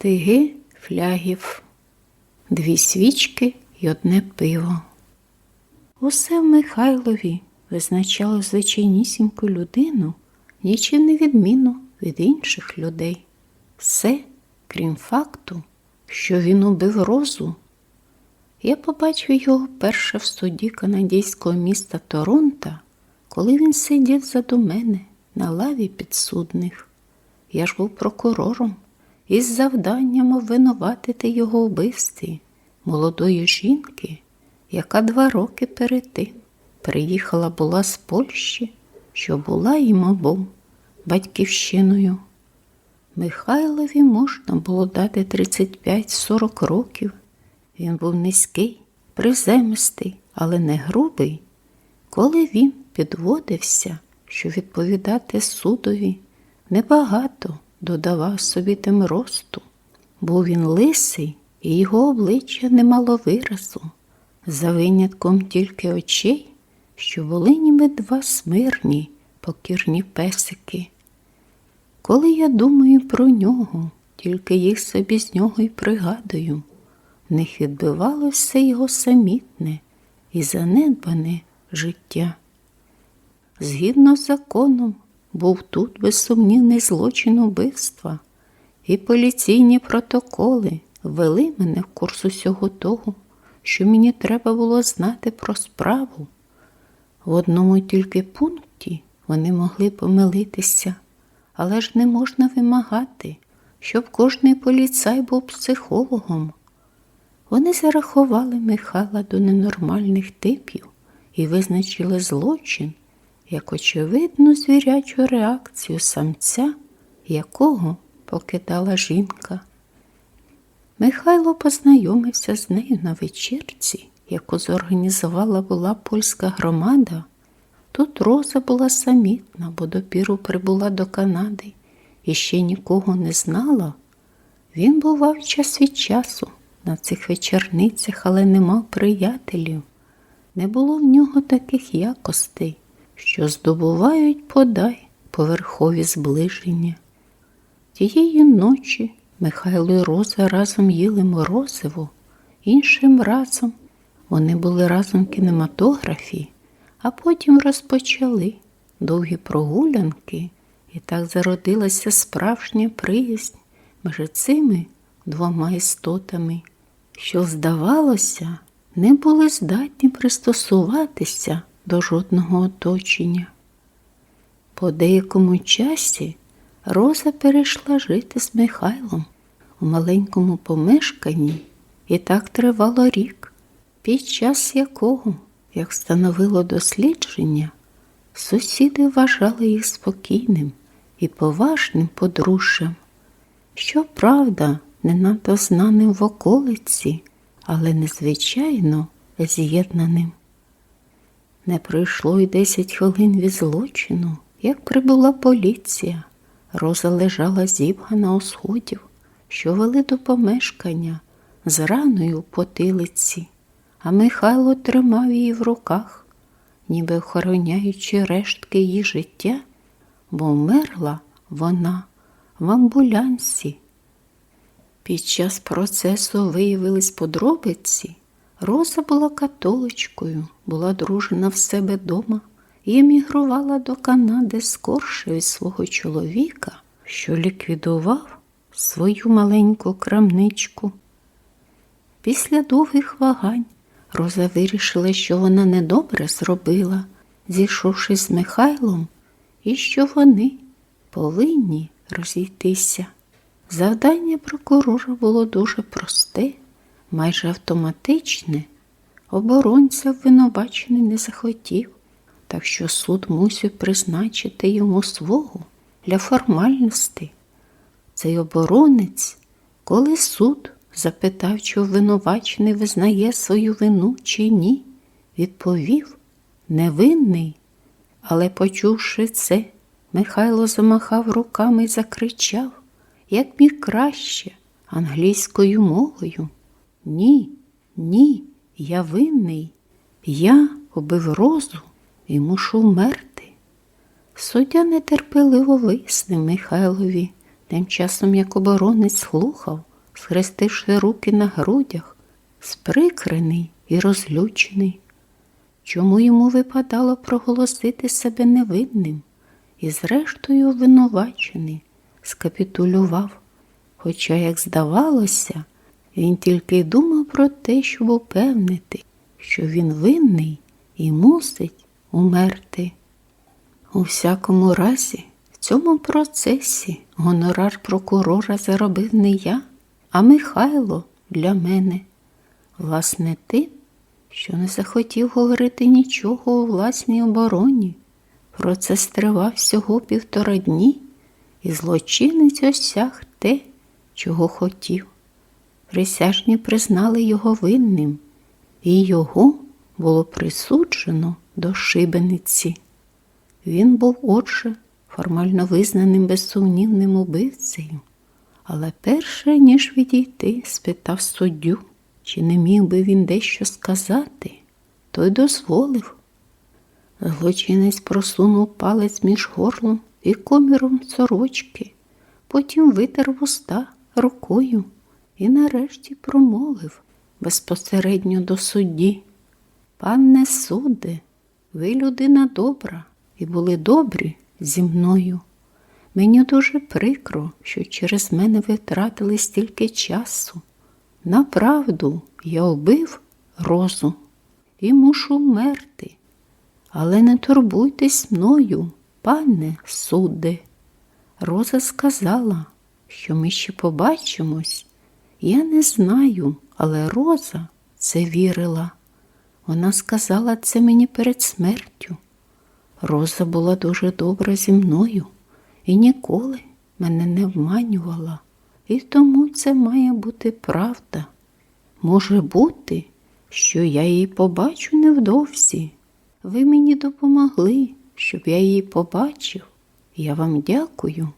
Тиги флягів, дві свічки й одне пиво. Усе в Михайлові визначало звичайнісіньку людину, нічим не відмінну від інших людей. Все, крім факту, що він убив розу. Я побачив його перше в суді канадійського міста Торонто, коли він сидів заду мене на лаві підсудних. Я ж був прокурором із завданням обвинуватити його вбивстві молодої жінки, яка два роки перед тим приїхала була з Польщі, що була їм обом батьківщиною. Михайлові можна було дати 35-40 років. Він був низький, приземистий, але не грубий. Коли він підводився, що відповідати судові, небагато додавав собі тим росту. Був він лисий, і його обличчя не мало виразу, за винятком тільки очей, що були ніби два смирні, покірні песики. Коли я думаю про нього, тільки їх собі з нього й пригадую, в них відбивалося його самітне і занедбане життя. Згідно з законом, був тут безсумнівний злочин убивства, і поліційні протоколи ввели мене в курс усього того, що мені треба було знати про справу. В одному тільки пункті вони могли помилитися, але ж не можна вимагати, щоб кожний поліцай був психологом. Вони зарахували Михайла до ненормальних типів і визначили злочин як очевидну звірячу реакцію самця, якого покидала жінка. Михайло познайомився з нею на вечірці, яку зорганізувала була польська громада. Тут Роза була самітна, бо допіру прибула до Канади і ще нікого не знала. Він бував час від часу на цих вечорницях, але не мав приятелів. Не було в нього таких якостей, що здобувають подай поверхові зближення. Тієї ночі Михайло і Роза разом їли морозиво, іншим разом вони були разом в кінематографі, а потім розпочали довгі прогулянки, і так зародилася справжня приязнь між цими двома істотами, що, здавалося, не були здатні пристосуватися до жодного оточення. По деякому часі Роза перейшла жити з Михайлом у маленькому помешканні, і так тривало рік, під час якого, як встановило дослідження, сусіди вважали їх спокійним і поважним подружжям. Щоправда, не надто знаним в околиці, але незвичайно з'єднаним. Не пройшло й десять хвилин від злочину, як прибула поліція. Роза лежала зібгана у сходів, що вели до помешкання з раною в потилиці, а Михайло тримав її в руках, ніби охороняючи рештки її життя, бо вмерла вона в амбулянсі. Під час процесу виявились подробиці. Роза була католичкою, була дружина в себе дома і емігрувала до Канади скорше від свого чоловіка, що ліквідував свою маленьку крамничку. Після довгих вагань Роза вирішила, що вона недобре зробила, зійшовши з Михайлом, і що вони повинні розійтися. Завдання прокурора було дуже просте, майже автоматичне. Оборонця обвинувачений не захотів, так що суд мусив призначити йому свого для формальності. Цей оборонець, коли суд запитав, чи обвинувачений визнає свою вину чи ні, відповів невинний. Але, почувши це, Михайло замахав руками і закричав, як міг краще, англійською мовою. Ні, ні, я винний. Я убив розу і мушу вмерти. Суддя нетерпеливо вияснив Михайлові, тим часом як оборонець слухав, схрестивши руки на грудях, сприкрений і розлючений. Чому йому випадало проголосити себе невинним і, зрештою, обвинувачений, скапітулював. Хоча, як здавалося, він тільки думав про те, щоб упевнити, що він винний і мусить умерти. У всякому разі, в цьому процесі гонорар прокурора заробив не я, а Михайло для мене. Власне, тим, що не захотів говорити нічого у власній обороні. Процес тривав всього півтора дні, і злочинець осяг те, чого хотів. Присяжні признали його винним, і його було присуджено до шибениці. Він був, отже, формально визнаним безсумнівним убивцею, але перше, ніж відійти, спитав суддю, чи не міг би він дещо сказати, той дозволив. Злочинець просунув палець між горлом і коміром сорочки, потім витер вуста рукою і нарешті промовив безпосередньо до судді. Пане суде, ви людина добра і були добрі зі мною. Мені дуже прикро, що через мене ви втратили стільки часу. Направду я вбив розу і мушу вмерти. Але не турбуйтесь мною, пане судде. Роза сказала, що ми ще побачимось. Я не знаю, але Роза це вірила. Вона сказала це мені перед смертю. Роза була дуже добра зі мною і ніколи мене не вманювала, і тому це має бути правда. Може бути, що я її побачу невдовзі. Ви мені допомогли, щоб я її побачив. Я вам дякую.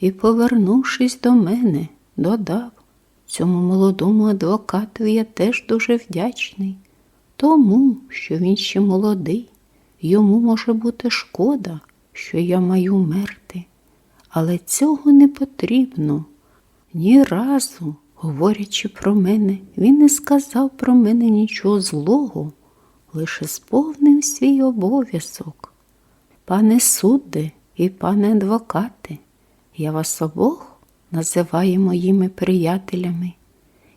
І, повернувшись до мене, додав цьому молодому адвокатові я теж дуже вдячний, тому, що він ще молодий, йому може бути шкода, що я маю вмерти. Але цього не потрібно. Ні разу, говорячи про мене, він не сказав про мене нічого злого, лише сповнив свій обов'язок. Пане судде і пане адвокате, я вас обох називаю моїми приятелями.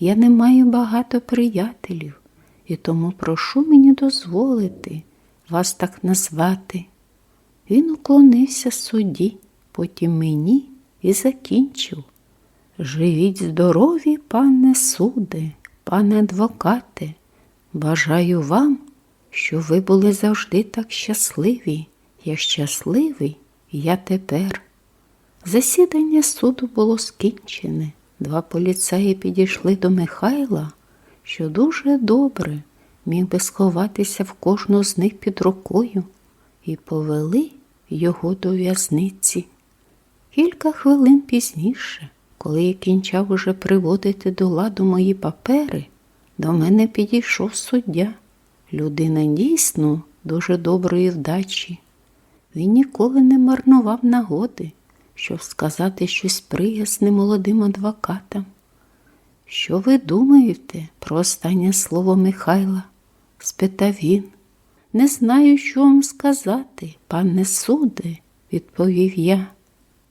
Я не маю багато приятелів, і тому прошу мені дозволити вас так назвати. Він уклонився судді, потім мені і закінчив. Живіть здорові, пане суде, пане адвокате, бажаю вам, що ви були завжди так щасливі, я щасливий, я тепер. Засідання суду було скінчене. Два поліцаї підійшли до Михайла, що дуже добре міг би сховатися в кожного з них під рукою, і повели його до в'язниці. Кілька хвилин пізніше, коли я кінчав уже приводити до ладу мої папери, до мене підійшов суддя. Людина дійсно дуже доброї вдачі. Він ніколи не марнував нагоди, щоб сказати щось приязне молодим адвокатам. Що ви думаєте про останнє слово Михайла? спитав він. Не знаю, що вам сказати, пане суде, відповів я.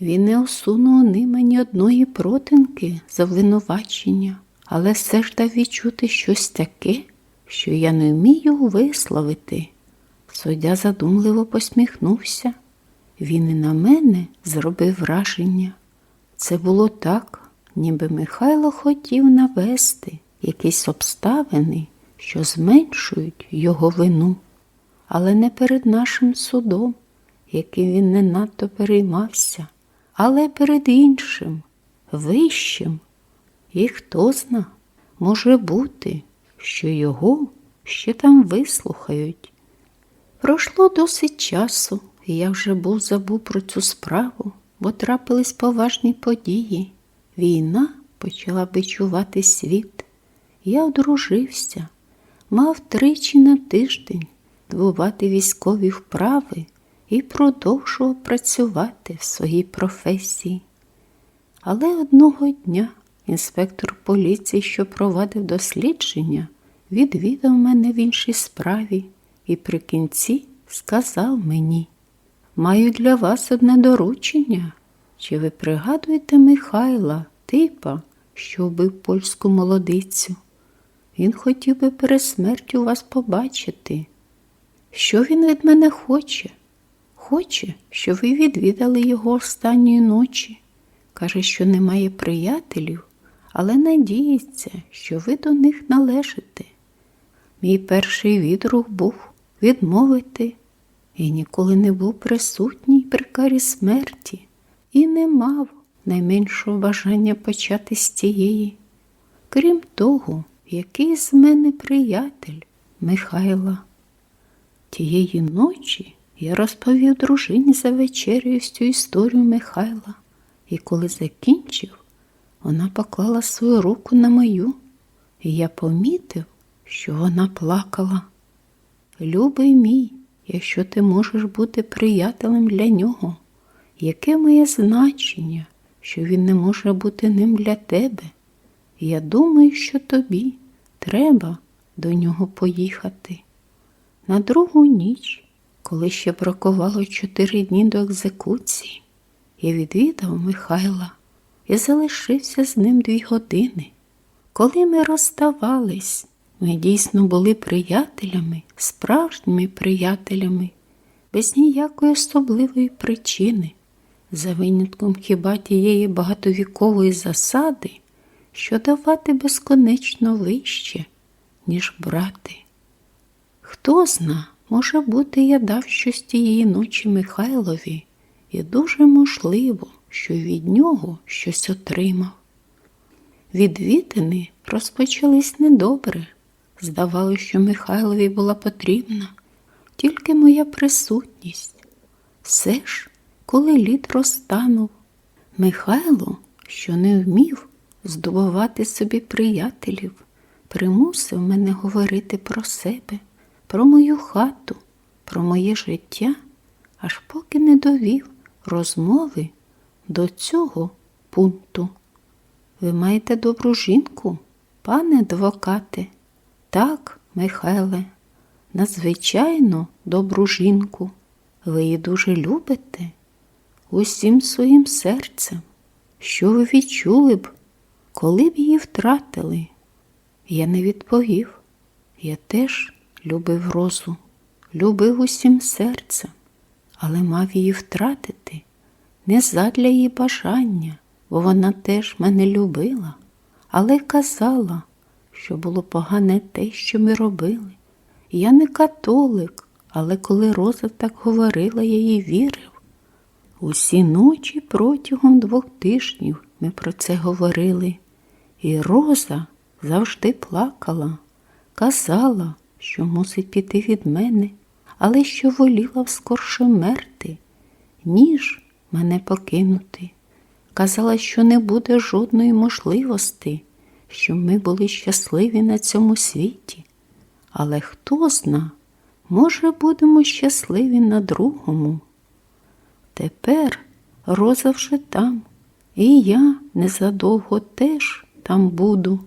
Він не осунув ними ні одної протинки за винувачення, але все ж дав відчути щось таке, що я не вмію висловити. Суддя задумливо посміхнувся. Він і на мене зробив враження. Це було так, ніби Михайло хотів навести якісь обставини, що зменшують його вину, але не перед нашим судом, яким він не надто переймався, але перед іншим, вищим. І хто зна, може бути, що його ще там вислухають. Пройшло досить часу, я вже був забув про цю справу, бо трапились поважні події. Війна почала бичувати світ. Я одружився, мав тричі на тиждень відбувати військові вправи і продовжував працювати в своїй професії. Але одного дня інспектор поліції, що провадив дослідження, відвідав мене в іншій справі і при кінці сказав мені, маю для вас одне доручення. Чи ви пригадуєте Михайла, типа, що вбив польську молодицю? Він хотів би перед смертю вас побачити. Що він від мене хоче? Хоче, щоб ви відвідали його останньої ночі. Каже, що немає приятелів, але надіється, що ви до них належите. Мій перший відрух був відмовити. Я ніколи не був присутній при карі смерті і не мав найменшого бажання почати з тієї. Крім того, який з мене приятель Михайла. Тієї ночі я розповів дружині за вечерею цю історію Михайла, і коли закінчив, вона поклала свою руку на мою, і я помітив, що вона плакала. Любий мій, якщо ти можеш бути приятелем для нього, яке моє значення, що він не може бути ним для тебе? Я думаю, що тобі треба до нього поїхати. На другу ніч, коли ще бракувало чотири дні до екзекуції, я відвідав Михайла і залишився з ним дві години. Коли ми розставались, ми дійсно були приятелями, справжніми приятелями, без ніякої особливої причини, за винятком хіба тієї багатовікової засади, що давати безконечно вище, ніж брати. Хто зна, може бути, я дав щось тієї ночі Михайлові, і дуже можливо, що від нього щось отримав. Відвідини розпочались недобре. Здавалося, що Михайлові була потрібна тільки моя присутність. Все ж, коли лід розтанув, Михайло, що не вмів здобувати собі приятелів, примусив мене говорити про себе, про мою хату, про моє життя, аж поки не довів розмови до цього пункту. Ви маєте добру жінку, пане адвокате? Так, Михайле, надзвичайно добру жінку. Ви її дуже любите усім своїм серцем. Що ви відчули б, коли б її втратили? Я не відповів. Я теж любив розу, любив усім серцем, але мав її втратити не задля її бажання, бо вона теж мене любила, але казала, що було погане те, що ми робили. Я не католик, але коли Роза так говорила, я їй вірив. Усі ночі протягом двох тижнів ми про це говорили, і Роза завжди плакала, казала, що мусить піти від мене, але що воліла вскорше мерти, ніж мене покинути. Казала, що не буде жодної можливості, щоб ми були щасливі на цьому світі. Але хто зна, може, будемо щасливі на другому. Тепер Роза вже там, і я незадовго теж там буду.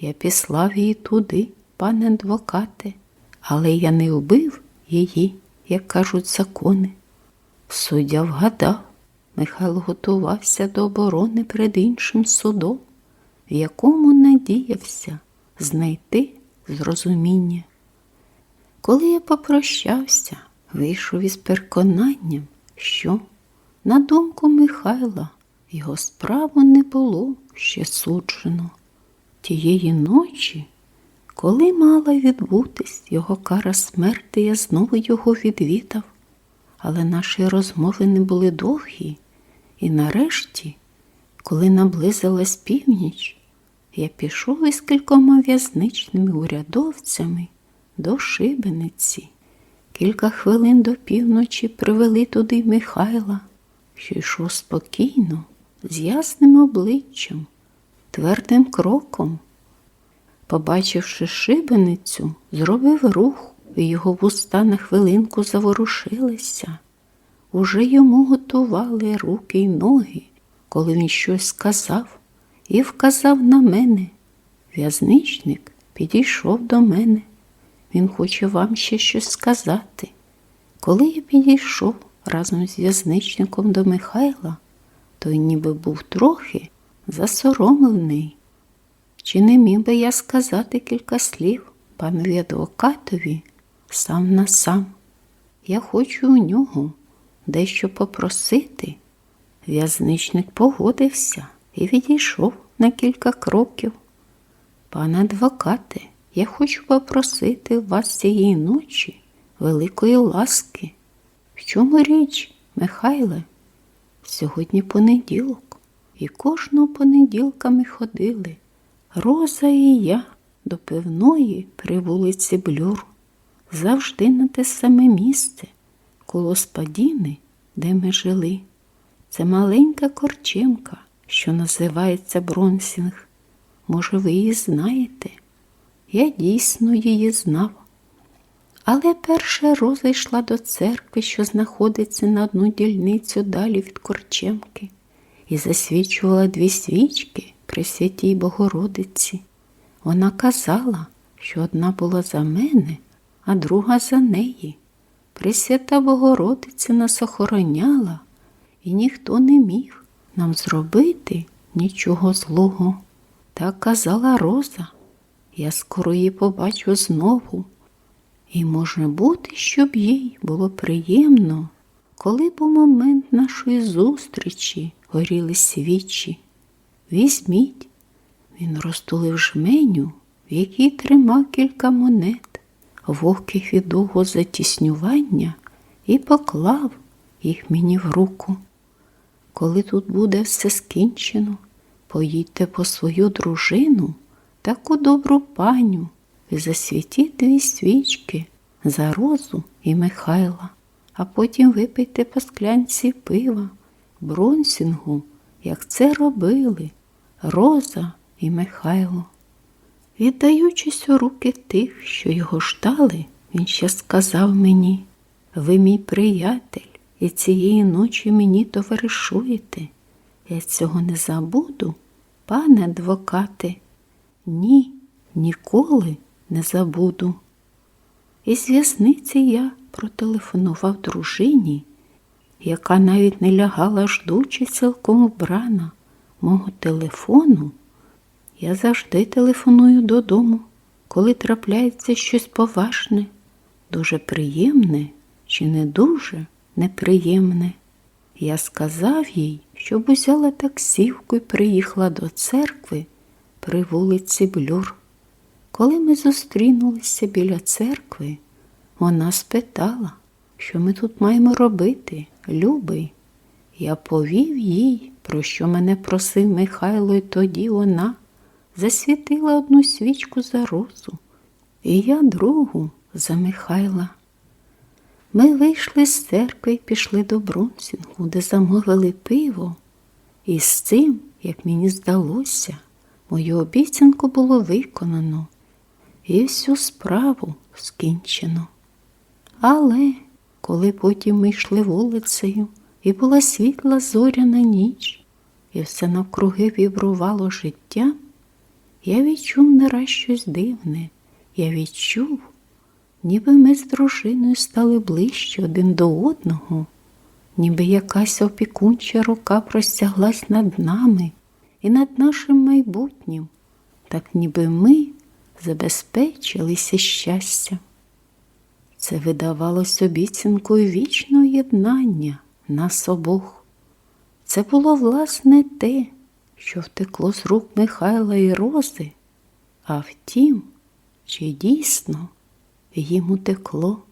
Я післав її туди, пане адвокате, але я не вбив її, як кажуть закони. Суддя вгадав, Михайло готувався до оборони перед іншим судом, якому надіявся знайти зрозуміння. Коли я попрощався, вийшов із переконанням, що, на думку Михайла, його справу не було ще суджено. Тієї ночі, коли мала відбутись його кара смерти, я знову його відвідав, але наші розмови не були довгі, і нарешті, коли наблизилась північ, я пішов із кількома в'язничними урядовцями до шибениці. Кілька хвилин до півночі привели туди Михайла, що йшов спокійно, з ясним обличчям, твердим кроком. Побачивши шибеницю, зробив рух, і його вуста на хвилинку заворушилися. Уже йому готували руки й ноги, коли він щось сказав, і вказав на мене. В'язничник підійшов до мене. Він хоче вам ще щось сказати. Коли я підійшов разом з в'язничником до Михайла, той ніби був трохи засоромлений. Чи не міг би я сказати кілька слів панові адвокатові сам на сам? Я хочу у нього дещо попросити. В'язничник погодився і відійшов на кілька кроків. Пане адвокате, я хочу попросити вас цієї ночі великої ласки. В чому річ, Михайле? Сьогодні понеділок, і кожного понеділка ми ходили. Роза і я до пивної при вулиці Блюр, завжди на те саме місце, коло спадіни, де ми жили. Це маленька корчимка, що називається Бронсінг. Може, ви її знаєте? Я дійсно її знав. Але перша роза йшла до церкви, що знаходиться на одну дільницю далі від Корчемки, і засвічувала дві свічки при святій Богородиці. Вона казала, що одна була за мене, а друга за неї. Пресвята Богородиця нас охороняла, і ніхто не міг нам зробити нічого злого. Так казала Роза. Я скоро її побачу знову. І може бути, щоб їй було приємно, коли б у момент нашої зустрічі горіли свічі. Візьміть, він розтулив жменю, в якій тримав кілька монет, вогких від довго затіснювання, і поклав їх мені в руку. Коли тут буде все скінчено, поїдьте по свою дружину, таку добру паню, і засвітіть дві свічки за розу і Михайла, а потім випийте по склянці пива, бронсінгу, як це робили Роза і Михайло. Віддаючись у руки тих, що його ждали, він ще сказав мені ви мій приятель, і цієї ночі мені товаришуєте. Я цього не забуду, пане адвокате. Ні, ніколи не забуду. Із в'язниці я протелефонував дружині, яка навіть не лягала ждучи цілком вбрана мого телефону. Я завжди телефоную додому, коли трапляється щось поважне, дуже приємне чи не дуже неприємне. Я сказав їй, щоб узяла таксівку і приїхала до церкви при вулиці Блюр. Коли ми зустрінулися біля церкви, вона спитала, що ми тут маємо робити, любий. Я повів їй, про що мене просив Михайло, і тоді вона засвітила одну свічку за розу, і я другу за Михайла. Ми вийшли з церкви і пішли до Бронсінгу, де замовили пиво, і з цим, як мені здалося, мою обіцянку було виконано і всю справу скінчено. Але коли потім ми йшли вулицею, і була світла зоряна ніч, і все навкруги вібрувало життя, я відчув нараз щось дивне. Я відчув, ніби ми з дружиною стали ближче один до одного, ніби якась опікунча рука простяглась над нами і над нашим майбутнім, так ніби ми забезпечилися щастям. Це видавалось обіцянкою вічного єднання нас обох. Це було, власне, те, що втекло з рук Михайла і Рози, а втім, чи дійсно їм утекло.